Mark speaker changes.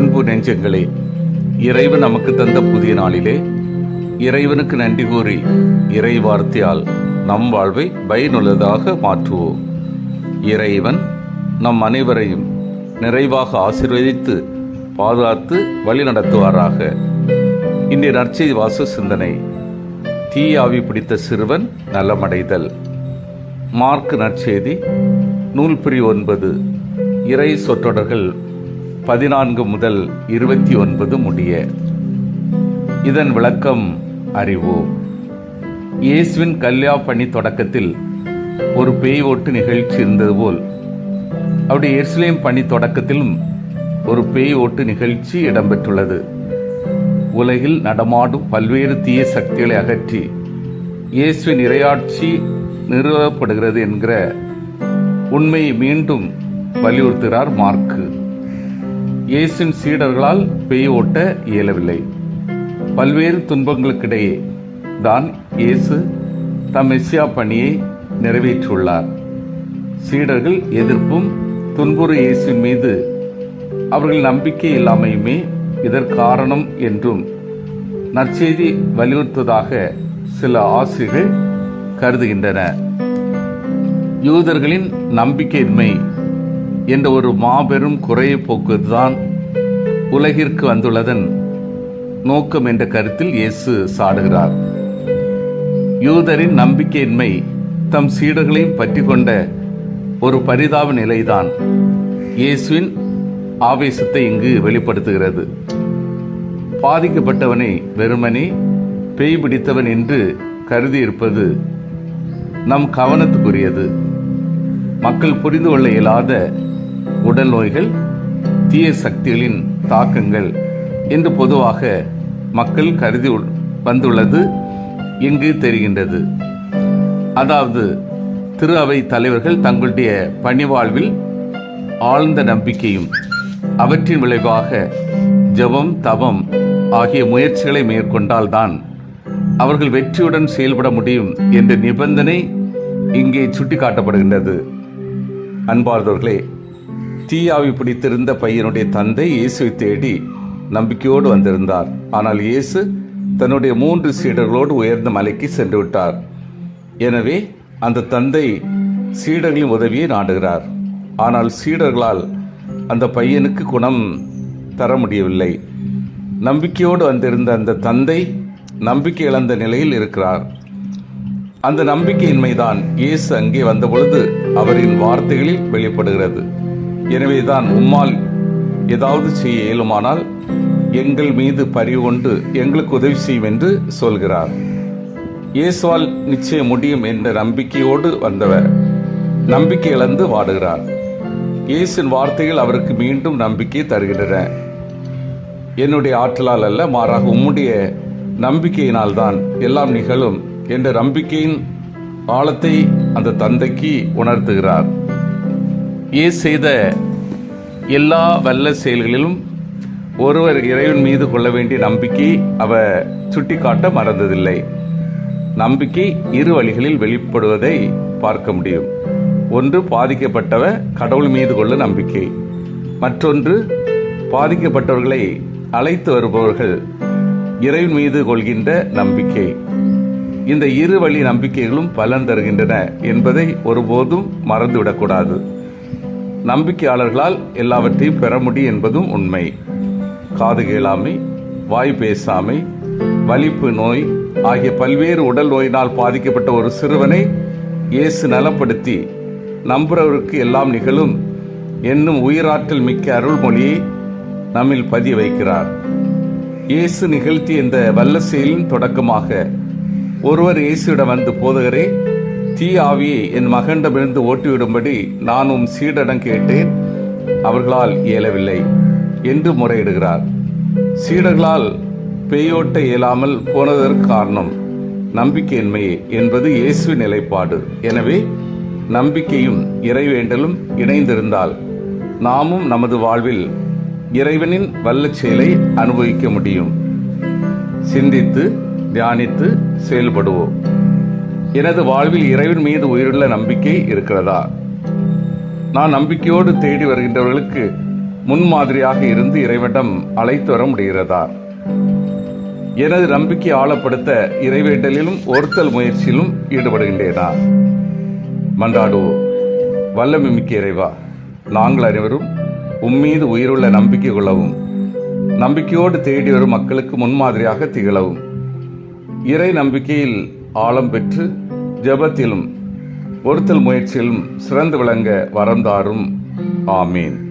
Speaker 1: அன்பு நெஞ்சங்களே இறைவன் நமக்கு தந்த புதிய நாளிலே இறைவனுக்கு நன்றி கூறி இறை வார்த்தையால் நம் வாழ்வை பயனுள்ளதாக மாற்றுவோம். இறைவன் நம் அனைவரையும் நிறைவாக ஆசீர்வதித்து பாதுகாத்து வழி நடத்துவாராக. இன்றைய நற்செய்தி வாச சிந்தனை தீயாவி பிடித்த சிறுவன் நலமடைதல். மார்க் நற்செய்தி நூல் ஒன்பது இறை சொற்றொடர்கள் பதினான்கு முதல் இருபத்தி ஒன்பது முடிய. இதன் விளக்கம் அறிவோம் இயேசுவின் கல்யா பணி தொடக்கத்தில் ஒரு பேய் ஓட்டு நிகழ்ச்சி இருந்தது போல். அவருடைய எருசலேம் பணி தொடக்கத்திலும் ஒரு பேய் ஓட்டு நிகழ்ச்சி இடம்பெற்றுள்ளது. உலகில் நடமாடும் பல்வேறு தீய சக்திகளை அகற்றி இயேசுவின் இரையாட்சி நிறுவப்படுகிறது என்கிற உண்மையை மீண்டும் வலியுறுத்துகிறார் மார்க்கு. இயேசின் சீடர்களால் பெய் ஓட்ட இயலவில்லை. பல்வேறு துன்பங்களுக்கிடையே தான் இயேசு தம் மெஸ்ஸியா பணியை நிறைவேற்றியுள்ளார். சீடர்கள் எதிர்ப்பும் துன்புறு இயேசின் மீது அவர்கள் நம்பிக்கை இல்லாமையுமே இதற்காரணம் என்றும் நற்செய்தி வலியுறுத்ததாக சில ஆசிரியர்கள் கருதுகின்றன யூதர்களின் நம்பிக்கையின்மை என்ற ஒரு மாபெரும் குறையை போக்குதான் உலகிற்கு வந்துள்ளதன் நோக்கம் என்ற கருத்தில் இயேசு சாடுகிறார். யூதரின் நம்பிக்கையின்மை தம் சீடர்களையும் பற்றி கொண்ட ஒரு பரிதாப நிலைதான் இயேசுவின் ஆவேசத்தை இங்கு வெளிப்படுத்துகிறது. பாதிக்கப்பட்டவனை வெறுமனே பேய் பிடித்தவன் என்று கருதி இருப்பது நம் கவனத்துக்குரியது. மக்கள் புரிந்து கொள்ள இயலாத உடல் நோய்கள் தீய சக்திகளின் தாக்கங்கள் என்று பொதுவாக மக்கள் கருதி வந்துள்ளது இங்கு தெரிகின்றது. அதாவது திரு அவை தலைவர்கள் தங்களுடைய பணிவாழ்வில் ஆழ்ந்த நம்பிக்கையும் அவற்றின் விளைவாக ஜெபம் தவம் ஆகிய முயற்சிகளை மேற்கொண்டால்தான் அவர்கள் வெற்றியுடன் செயல்பட முடியும் என்ற நிபந்தனை இங்கே சுட்டிக்காட்டப்படுகின்றது. அன்பார்ந்தவர்களே தீயாவி பிடித்திருந்த பையனுடைய தந்தை இயேசுவை தேடி நம்பிக்கையோடு வந்திருந்தார். ஆனால் இயேசு தன்னுடைய மூன்று சீடர்களோடு உயர்ந்த மலைக்கு சென்று விட்டார். எனவே அந்த தந்தை சீடர்களின் உதவியை நாடுகிறார். ஆனால் சீடர்களால் அந்த பையனுக்கு குணம் தர முடியவில்லை. நம்பிக்கையோடு வந்திருந்த அந்த தந்தை நம்பிக்கை இழந்த நிலையில் இருக்கிறார். அந்த நம்பிக்கையின்மைதான் இயேசு அங்கே வந்தபொழுது அவரின் வார்த்தைகளில் வெளிப்படுகிறது. எனவேதான் உம்மால் ஏதாவது செய்ய இயலுமானால் எங்கள் மீது பரிவு கொண்டு எங்களுக்கு உதவி செய்யும் என்று சொல்கிறார். இயேசுவால் நிச்சயம் முடியும் என்ற நம்பிக்கையோடு வந்தவர் நம்பிக்கை இழந்து வாடுகிறார். இயேசின் வார்த்தைகள் அவருக்கு மீண்டும் நம்பிக்கை தருகின்றன. என்னுடைய ஆற்றலால் அல்ல மாறாக உம்முடைய நம்பிக்கையினால் தான் எல்லாம் நிகழும் என்ற நம்பிக்கையின் ஆழத்தை அந்த தந்தைக்கு உணர்த்துகிறார். இயேசு செய்த எல்லா வல்ல செயல்களிலும் ஒருவர் இறைவன் மீது கொள்ள வேண்டிய நம்பிக்கை அவ சுட்டிக்காட்ட மறந்ததில்லை. நம்பிக்கை இரு வழிகளில் வெளிப்படுவதை பார்க்க முடியும். ஒன்று பாதிக்கப்பட்டவ கடவுள் மீது கொள்ள நம்பிக்கை. மற்றொன்று பாதிக்கப்பட்டவர்களை அழைத்து வருபவர்கள் இறைவன் மீது கொள்கின்ற நம்பிக்கை. இந்த இரு வழி நம்பிக்கைகளும் பலன் தருகின்றன என்பதை ஒருபோதும் மறந்துவிடக்கூடாது. நம்பிக்கையாளர்களால் எல்லாவற்றையும் பெற முடியும் என்பதும் உண்மை. காது கேளாமை வாய் பேசாமை வலிப்பு நோய் ஆகிய பல்வேறு உடல் நோயினால் பாதிக்கப்பட்ட ஒரு சிறுவனை இயேசு நலப்படுத்தி நம்புறவருக்கு எல்லாம் நிகழும் என்னும் உயிராற்றல் மிக்க அருள்மொழியை நம்மில் பதிய வைக்கிறார். இயேசு நிகழ்த்திய இந்த வல்ல செயலின் தொடக்கமாக ஒருவர் இயேசுவிடம் வந்து போதகரே தீ ஆவியை என் மகனிடமிருந்து ஓட்டிவிடும்படி நான் உம் கேட்டேன். அவர்களால் இயலவில்லை என்று முறையிடுகிறார். சீடர்களால் பேயோட்ட இயலாமல் போனதற்கு காரணம் நம்பிக்கையின்மையே என்பது இயேசுவின் நிலைப்பாடு. எனவே நம்பிக்கையும் இறைவேண்டலும் இணைந்திருந்தால் நாமும் நமது வாழ்வில் இறைவனின் வல்ல செயலை அனுபவிக்க முடியும். சிந்தித்து தியானித்து செயல்படுவோம். எனது வாழ்வில் இறைவன் மீது உயிருள்ள நம்பிக்கை இருக்கிறதா? நான் நம்பிக்கையோடு தேடி வருகின்றவர்களுக்கு முன்மாதிரியாக இருந்து இறைவனிடம் அழைத்து வர முடிகிறதா? எனது நம்பிக்கை ஆழப்படுத்த இறைவேண்டலிலும் ஒருத்தல் முயற்சியிலும் ஈடுபடுகின்றேனா? மன்றாடுவோம் வல்லமை மிக்க இறைவா நாங்கள் அனைவரும் உம்மீது உயிருள்ள நம்பிக்கை கொள்ளவும் நம்பிக்கையோடு தேடி வரும் மக்களுக்கு முன்மாதிரியாக திகழவும். இறை நம்பிக்கையில் ஆழம் பெற்று ஜெபத்திலும் ஒருத்தல் முயற்சியிலும் சிறந்து விளங்க வரந்தாரும் ஆமீன்.